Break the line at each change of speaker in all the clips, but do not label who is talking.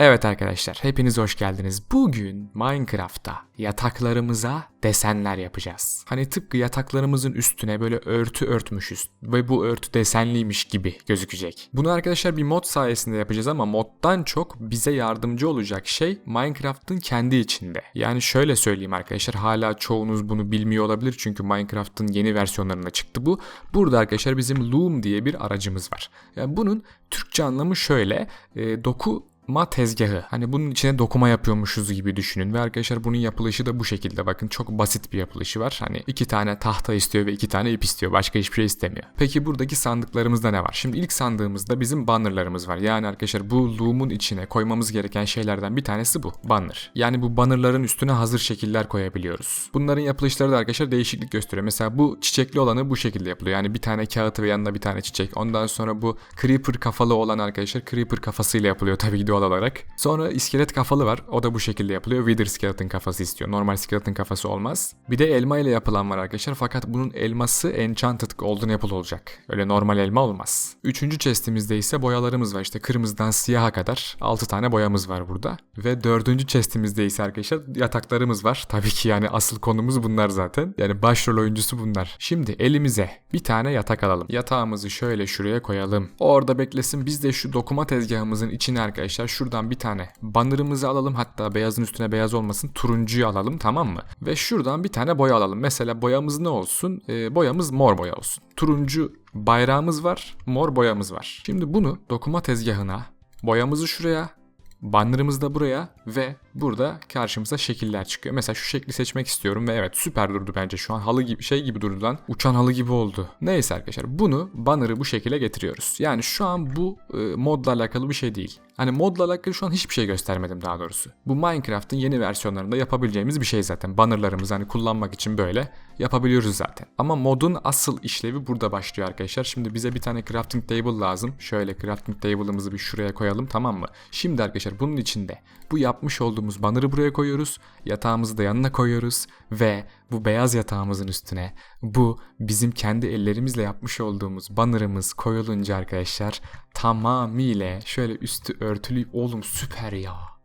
Evet arkadaşlar, hepiniz hoş geldiniz. Bugün Minecraft'ta yataklarımıza desenler yapacağız. Hani tıpkı yataklarımızın üstüne böyle örtü örtmüşüz ve bu örtü desenliymiş gibi gözükecek. Bunu arkadaşlar bir mod sayesinde yapacağız ama moddan çok bize yardımcı olacak şey Minecraft'ın kendi içinde. Yani şöyle söyleyeyim arkadaşlar, hala çoğunuz bunu bilmiyor olabilir çünkü Minecraft'ın yeni versiyonlarında çıktı bu. Burada arkadaşlar bizim Loom diye bir aracımız var. Yani bunun Türkçe anlamı şöyle, e, doku ma tezgahı. Hani bunun içine dokuma yapıyormuşuz gibi düşünün. Ve arkadaşlar bunun yapılışı da bu şekilde. Bakın çok basit bir yapılışı var. Hani iki tane tahta istiyor ve iki tane ip istiyor. Başka hiçbir şey istemiyor. Peki buradaki sandıklarımızda ne var? Şimdi ilk sandığımızda bizim bannerlarımız var. Yani arkadaşlar bu loom'un içine koymamız gereken şeylerden bir tanesi bu. Banner. Yani bu bannerların üstüne hazır şekiller koyabiliyoruz. Bunların yapılışları da arkadaşlar değişiklik gösteriyor. Mesela bu çiçekli olanı bu şekilde yapılıyor. Yani bir tane kağıt ve yanında bir tane çiçek. Ondan sonra bu creeper kafalı olan arkadaşlar creeper kafasıyla yapılıyor. Tabii ki doğal olarak. Sonra iskelet kafalı var. O da bu şekilde yapılıyor. Wither skeleton kafası istiyor. Normal skeleton kafası olmaz. Bir de elma ile yapılan var arkadaşlar. Fakat bunun elması enchanted golden apple olacak. Öyle normal elma olmaz. Üçüncü chestimizde ise boyalarımız var. İşte kırmızıdan siyaha kadar 6 tane boyamız var burada. Ve dördüncü chestimizde ise arkadaşlar yataklarımız var. Tabii ki yani asıl konumuz bunlar zaten. Yani başrol oyuncusu bunlar. Şimdi elimize bir tane yatak alalım. Yatağımızı şöyle şuraya koyalım. Orada beklesin. Biz de şu dokuma tezgahımızın içine arkadaşlar şuradan bir tane bannerımızı alalım. Hatta beyazın üstüne beyaz olmasın. Turuncuyu alalım tamam mı? Ve şuradan bir tane boya alalım. Mesela boyamız ne olsun? Ee, boyamız mor boya olsun. Turuncu bayrağımız var. Mor boyamız var. Şimdi bunu dokuma tezgahına boyamızı şuraya Bannerımız da buraya ve burada karşımıza şekiller çıkıyor. Mesela şu şekli seçmek istiyorum ve evet süper durdu bence şu an halı gibi şey gibi durdu lan. Uçan halı gibi oldu. Neyse arkadaşlar bunu banner'ı bu şekilde getiriyoruz. Yani şu an bu e, modla alakalı bir şey değil. Hani modla alakalı şu an hiçbir şey göstermedim daha doğrusu. Bu Minecraft'ın yeni versiyonlarında yapabileceğimiz bir şey zaten. Bannerlarımızı hani kullanmak için böyle yapabiliyoruz zaten. Ama modun asıl işlevi burada başlıyor arkadaşlar. Şimdi bize bir tane crafting table lazım. Şöyle crafting table'ımızı bir şuraya koyalım tamam mı? Şimdi arkadaşlar bunun içinde bu yapmış olduğumuz banner'ı buraya koyuyoruz. Yatağımızı da yanına koyuyoruz ve bu beyaz yatağımızın üstüne bu bizim kendi ellerimizle yapmış olduğumuz bannerımız koyulunca arkadaşlar tamamıyla şöyle üstü örtülü oğlum süper ya.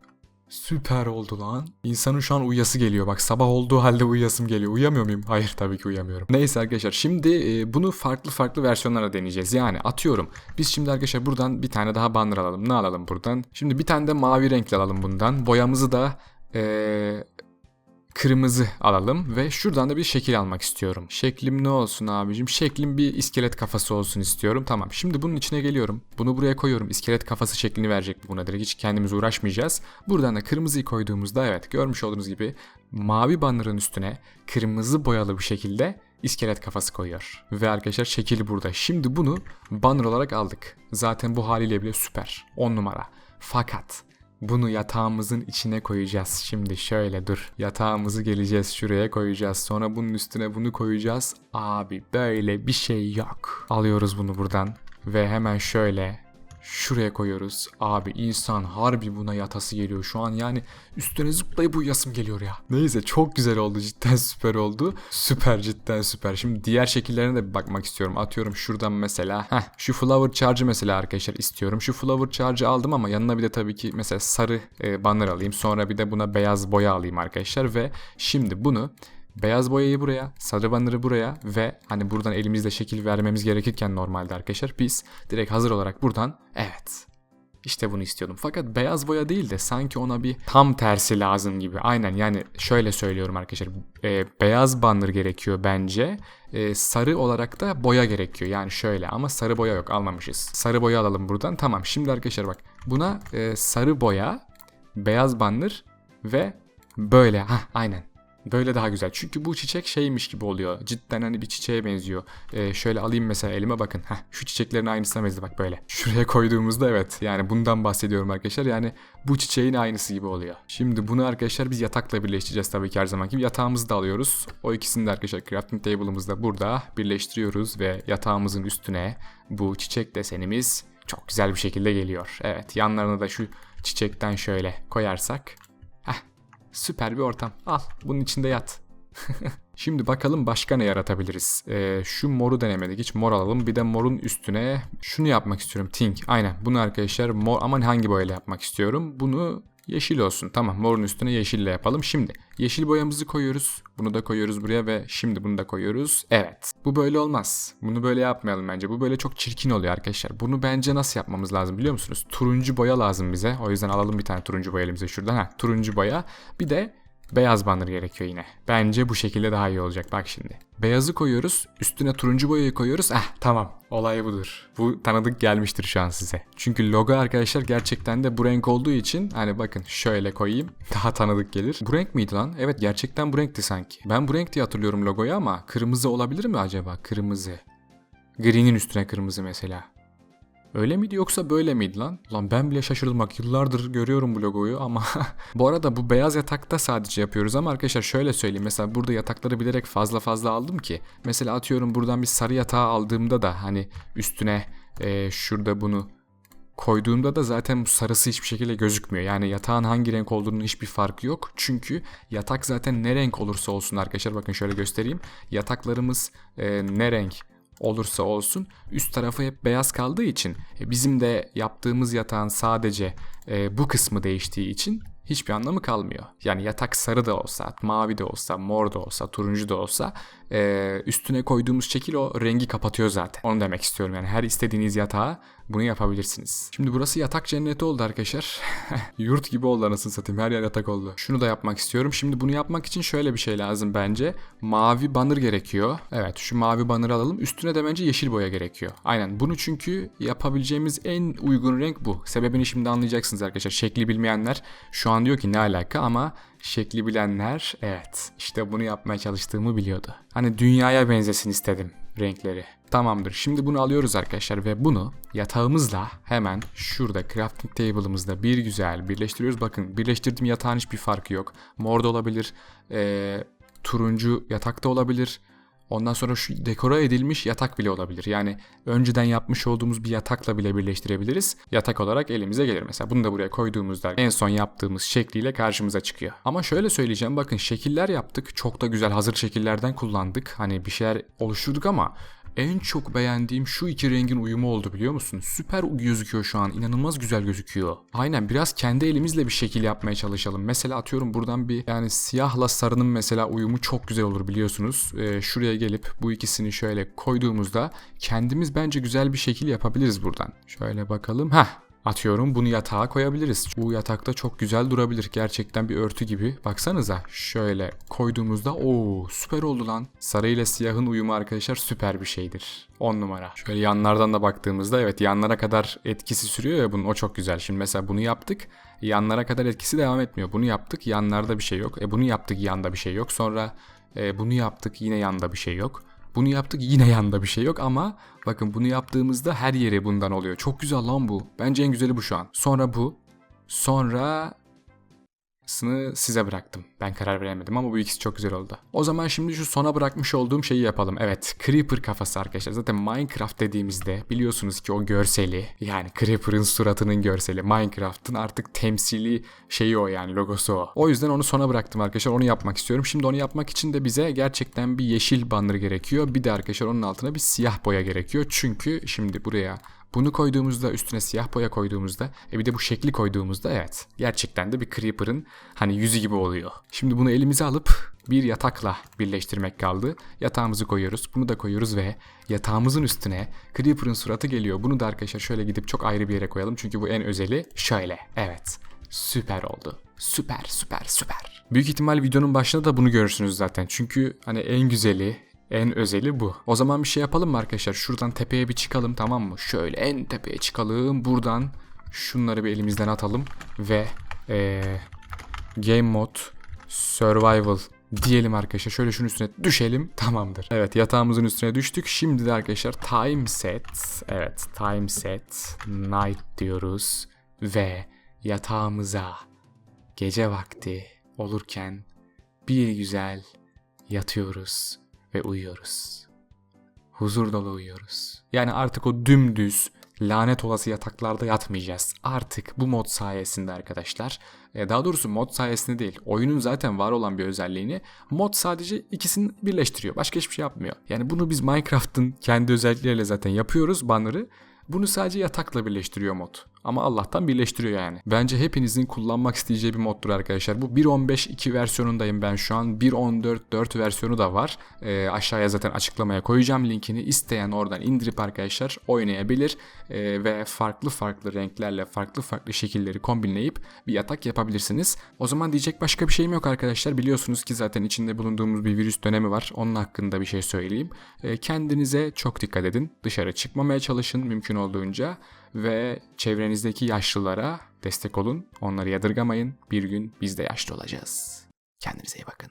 Süper oldu lan. İnsanın şu an uyuyası geliyor. Bak sabah olduğu halde uyuyasım geliyor. Uyuyamıyor muyum? Hayır tabii ki uyuyamıyorum. Neyse arkadaşlar şimdi e, bunu farklı farklı versiyonlara deneyeceğiz. Yani atıyorum. Biz şimdi arkadaşlar buradan bir tane daha banner alalım. Ne alalım buradan? Şimdi bir tane de mavi renkli alalım bundan. Boyamızı da e, kırmızı alalım ve şuradan da bir şekil almak istiyorum. Şeklim ne olsun abicim? Şeklim bir iskelet kafası olsun istiyorum. Tamam. Şimdi bunun içine geliyorum. Bunu buraya koyuyorum. İskelet kafası şeklini verecek buna direkt. Hiç kendimiz uğraşmayacağız. Buradan da kırmızıyı koyduğumuzda evet görmüş olduğunuz gibi mavi bannerın üstüne kırmızı boyalı bir şekilde iskelet kafası koyuyor. Ve arkadaşlar şekil burada. Şimdi bunu banner olarak aldık. Zaten bu haliyle bile süper. 10 numara. Fakat bunu yatağımızın içine koyacağız. Şimdi şöyle dur. Yatağımızı geleceğiz şuraya koyacağız. Sonra bunun üstüne bunu koyacağız. Abi böyle bir şey yok. Alıyoruz bunu buradan. Ve hemen şöyle şuraya koyuyoruz. Abi insan harbi buna yatası geliyor şu an yani üstüne zıplayıp uyuyasım geliyor ya. Neyse çok güzel oldu cidden süper oldu. Süper cidden süper. Şimdi diğer şekillerine de bir bakmak istiyorum. Atıyorum şuradan mesela. Heh, şu flower charge'ı mesela arkadaşlar istiyorum. Şu flower charge'ı aldım ama yanına bir de tabii ki mesela sarı e, banner alayım. Sonra bir de buna beyaz boya alayım arkadaşlar ve şimdi bunu Beyaz boyayı buraya, sarı banner'ı buraya ve hani buradan elimizle şekil vermemiz gerekirken normalde arkadaşlar biz direkt hazır olarak buradan evet işte bunu istiyordum. Fakat beyaz boya değil de sanki ona bir tam tersi lazım gibi. Aynen yani şöyle söylüyorum arkadaşlar. E, beyaz banner gerekiyor bence. E, sarı olarak da boya gerekiyor. Yani şöyle ama sarı boya yok almamışız. Sarı boya alalım buradan. Tamam şimdi arkadaşlar bak. Buna e, sarı boya, beyaz banner ve böyle. ha aynen. Böyle daha güzel. Çünkü bu çiçek şeymiş gibi oluyor. Cidden hani bir çiçeğe benziyor. Ee, şöyle alayım mesela elime bakın. Heh, şu çiçeklerin aynısına benziyor bak böyle. Şuraya koyduğumuzda evet. Yani bundan bahsediyorum arkadaşlar. Yani bu çiçeğin aynısı gibi oluyor. Şimdi bunu arkadaşlar biz yatakla birleştireceğiz tabii ki her zaman gibi. Yatağımızı da alıyoruz. O ikisini de arkadaşlar crafting table'ımızda burada birleştiriyoruz ve yatağımızın üstüne bu çiçek desenimiz çok güzel bir şekilde geliyor. Evet yanlarına da şu çiçekten şöyle koyarsak Süper bir ortam. Al bunun içinde yat. Şimdi bakalım başka ne yaratabiliriz. Ee, şu moru denemedik. Hiç mor alalım. Bir de morun üstüne şunu yapmak istiyorum. Tink. Aynen. Bunu arkadaşlar mor aman hangi boyayla yapmak istiyorum. Bunu yeşil olsun. Tamam morun üstüne yeşille yapalım. Şimdi yeşil boyamızı koyuyoruz. Bunu da koyuyoruz buraya ve şimdi bunu da koyuyoruz. Evet. Bu böyle olmaz. Bunu böyle yapmayalım bence. Bu böyle çok çirkin oluyor arkadaşlar. Bunu bence nasıl yapmamız lazım biliyor musunuz? Turuncu boya lazım bize. O yüzden alalım bir tane turuncu boya elimize şuradan. Ha, turuncu boya. Bir de Beyaz banner gerekiyor yine. Bence bu şekilde daha iyi olacak. Bak şimdi. Beyazı koyuyoruz. Üstüne turuncu boyayı koyuyoruz. Ah tamam. Olay budur. Bu tanıdık gelmiştir şu an size. Çünkü logo arkadaşlar gerçekten de bu renk olduğu için hani bakın şöyle koyayım. Daha tanıdık gelir. Bu renk miydi lan? Evet gerçekten bu renkti sanki. Ben bu renk diye hatırlıyorum logoyu ama kırmızı olabilir mi acaba? Kırmızı. Green'in üstüne kırmızı mesela. Öyle miydi yoksa böyle miydi lan? Lan ben bile şaşırdım bak yıllardır görüyorum bu logoyu ama bu arada bu beyaz yatakta sadece yapıyoruz ama arkadaşlar şöyle söyleyeyim mesela burada yatakları bilerek fazla fazla aldım ki mesela atıyorum buradan bir sarı yatağı aldığımda da hani üstüne e, şurada bunu koyduğumda da zaten bu sarısı hiçbir şekilde gözükmüyor. Yani yatağın hangi renk olduğunun hiçbir farkı yok. Çünkü yatak zaten ne renk olursa olsun arkadaşlar bakın şöyle göstereyim. Yataklarımız e, ne renk olursa olsun üst tarafı hep beyaz kaldığı için e, bizim de yaptığımız yatağın sadece e, bu kısmı değiştiği için hiçbir anlamı kalmıyor. Yani yatak sarı da olsa, mavi de olsa, mor da olsa, turuncu da olsa e, üstüne koyduğumuz şekil o rengi kapatıyor zaten. Onu demek istiyorum yani her istediğiniz yatağa bunu yapabilirsiniz. Şimdi burası yatak cenneti oldu arkadaşlar. Yurt gibi oldu anasını satayım her yer yatak oldu. Şunu da yapmak istiyorum. Şimdi bunu yapmak için şöyle bir şey lazım bence. Mavi banner gerekiyor. Evet şu mavi banner'ı alalım. Üstüne de bence yeşil boya gerekiyor. Aynen bunu çünkü yapabileceğimiz en uygun renk bu. Sebebini şimdi anlayacaksınız arkadaşlar. Şekli bilmeyenler şu an diyor ki ne alaka ama şekli bilenler evet işte bunu yapmaya çalıştığımı biliyordu. Hani dünyaya benzesin istedim renkleri. Tamamdır. Şimdi bunu alıyoruz arkadaşlar ve bunu yatağımızla hemen şurada crafting table'ımızda bir güzel birleştiriyoruz. Bakın birleştirdiğim yatağın hiçbir farkı yok. Mor da olabilir, e, turuncu yatakta olabilir, Ondan sonra şu dekora edilmiş yatak bile olabilir. Yani önceden yapmış olduğumuz bir yatakla bile birleştirebiliriz. Yatak olarak elimize gelir mesela. Bunu da buraya koyduğumuzda en son yaptığımız şekliyle karşımıza çıkıyor. Ama şöyle söyleyeceğim bakın şekiller yaptık. Çok da güzel hazır şekillerden kullandık. Hani bir şeyler oluşturduk ama en çok beğendiğim şu iki rengin uyumu oldu biliyor musun? Süper gözüküyor şu an. İnanılmaz güzel gözüküyor. Aynen biraz kendi elimizle bir şekil yapmaya çalışalım. Mesela atıyorum buradan bir yani siyahla sarının mesela uyumu çok güzel olur biliyorsunuz. Ee, şuraya gelip bu ikisini şöyle koyduğumuzda kendimiz bence güzel bir şekil yapabiliriz buradan. Şöyle bakalım. Heh Atıyorum bunu yatağa koyabiliriz. Bu yatakta çok güzel durabilir. Gerçekten bir örtü gibi. Baksanıza şöyle koyduğumuzda o süper oldu lan. Sarı ile siyahın uyumu arkadaşlar süper bir şeydir. 10 numara. Şöyle yanlardan da baktığımızda evet yanlara kadar etkisi sürüyor ya bunun o çok güzel. Şimdi mesela bunu yaptık. Yanlara kadar etkisi devam etmiyor. Bunu yaptık yanlarda bir şey yok. E bunu yaptık yanda bir şey yok. Sonra e, bunu yaptık yine yanda bir şey yok. Bunu yaptık yine yanında bir şey yok ama bakın bunu yaptığımızda her yere bundan oluyor. Çok güzel lan bu. Bence en güzeli bu şu an. Sonra bu. Sonra sını size bıraktım. Ben karar veremedim ama bu ikisi çok güzel oldu. O zaman şimdi şu sona bırakmış olduğum şeyi yapalım. Evet Creeper kafası arkadaşlar. Zaten Minecraft dediğimizde biliyorsunuz ki o görseli yani Creeper'ın suratının görseli Minecraft'ın artık temsili şeyi o yani logosu o. O yüzden onu sona bıraktım arkadaşlar. Onu yapmak istiyorum. Şimdi onu yapmak için de bize gerçekten bir yeşil banner gerekiyor. Bir de arkadaşlar onun altına bir siyah boya gerekiyor. Çünkü şimdi buraya bunu koyduğumuzda üstüne siyah boya koyduğumuzda e bir de bu şekli koyduğumuzda evet gerçekten de bir Creeper'ın hani yüzü gibi oluyor. Şimdi bunu elimize alıp bir yatakla birleştirmek kaldı. Yatağımızı koyuyoruz. Bunu da koyuyoruz ve yatağımızın üstüne Creeper'ın suratı geliyor. Bunu da arkadaşlar şöyle gidip çok ayrı bir yere koyalım. Çünkü bu en özeli şöyle. Evet. Süper oldu. Süper süper süper. Büyük ihtimal videonun başında da bunu görürsünüz zaten. Çünkü hani en güzeli, en özeli bu. O zaman bir şey yapalım mı arkadaşlar? Şuradan tepeye bir çıkalım tamam mı? Şöyle en tepeye çıkalım. Buradan şunları bir elimizden atalım. Ve ee, Game Mode Survival diyelim arkadaşlar. Şöyle şunun üstüne düşelim. Tamamdır. Evet yatağımızın üstüne düştük. Şimdi de arkadaşlar time set. Evet time set night diyoruz. Ve yatağımıza gece vakti olurken bir güzel yatıyoruz ve uyuyoruz. Huzur dolu uyuyoruz. Yani artık o dümdüz lanet olası yataklarda yatmayacağız. Artık bu mod sayesinde arkadaşlar. e, Daha doğrusu mod sayesinde değil. Oyunun zaten var olan bir özelliğini mod sadece ikisini birleştiriyor. Başka hiçbir şey yapmıyor. Yani bunu biz Minecraft'ın kendi özellikleriyle zaten yapıyoruz banner'ı. Bunu sadece yatakla birleştiriyor mod. Ama Allah'tan birleştiriyor yani. Bence hepinizin kullanmak isteyeceği bir moddur arkadaşlar. Bu 1.15.2 versiyonundayım ben şu an. 1.14.4 versiyonu da var. Ee, aşağıya zaten açıklamaya koyacağım linkini. İsteyen oradan indirip arkadaşlar oynayabilir. Ee, ve farklı farklı renklerle farklı farklı şekilleri kombinleyip bir yatak yapabilirsiniz. O zaman diyecek başka bir şeyim yok arkadaşlar. Biliyorsunuz ki zaten içinde bulunduğumuz bir virüs dönemi var. Onun hakkında bir şey söyleyeyim. Ee, kendinize çok dikkat edin. Dışarı çıkmamaya çalışın mümkün olduğunca ve çevrenizdeki yaşlılara destek olun. Onları yadırgamayın. Bir gün biz de yaşlı olacağız. Kendinize iyi bakın.